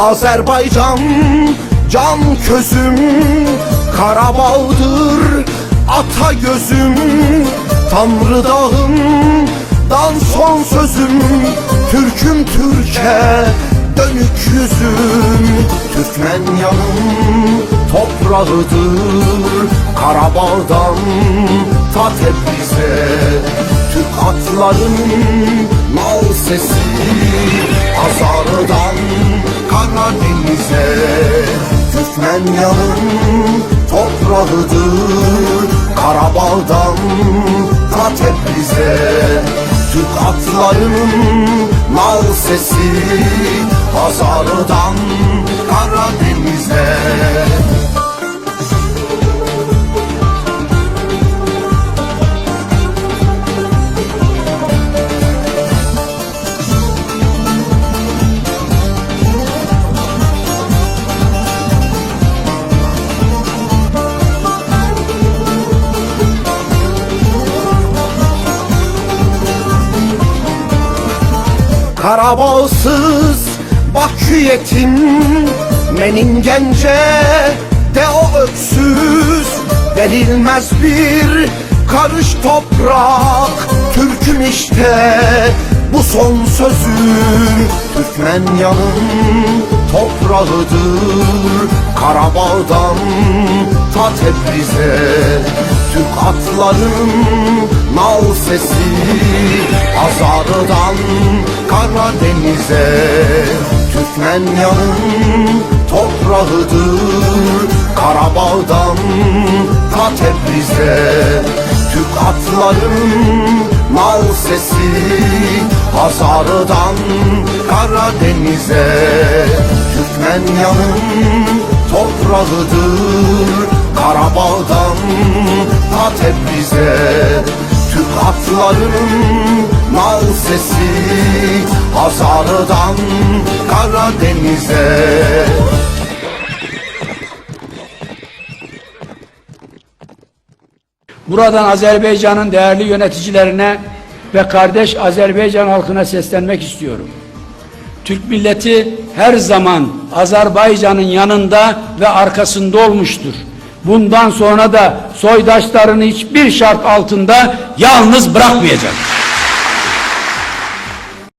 Azerbaycan can közüm Karabağ'dır ata gözüm Tanrı dağım dan son sözüm Türküm Türkiye dönük yüzüm. Türkmen yanım toprağıdır Karabağ'dan ta Tebriz'e. Türk atların nal sesi Türkmen yanım toprağıdır Karabağ'dan ta Tebriz'e. Türk atlarının nal sesi Hazar'dan Karabağsız Bakü yetim Meningence de o öksüz Verilmez bir karış toprak. Türküm işte bu son sözüm. Türkmen yanım toprağıdır. Karabağ'dan ta Tebriz'e. Türk atların nal sesi Azar'dan Karadeniz'e. Türkmen yanım toprağıdır. Karabağ'dan ta Tebriz'e. Türk atların nal sesi Hazar'dan Karadeniz'e. Türkmen yanım toprağıdır. Karabağ'dan ta Tebriz'e. Türk atlarının nal sesi Hazar'dan Karadeniz'e Buradan Azerbaycan'ın değerli yöneticilerine ve kardeş Azerbaycan halkına seslenmek istiyorum. Türk milleti her zaman Azerbaycan'ın yanında ve arkasında olmuştur. Bundan sonra da soydaşlarını hiçbir şart altında yalnız bırakmayacak.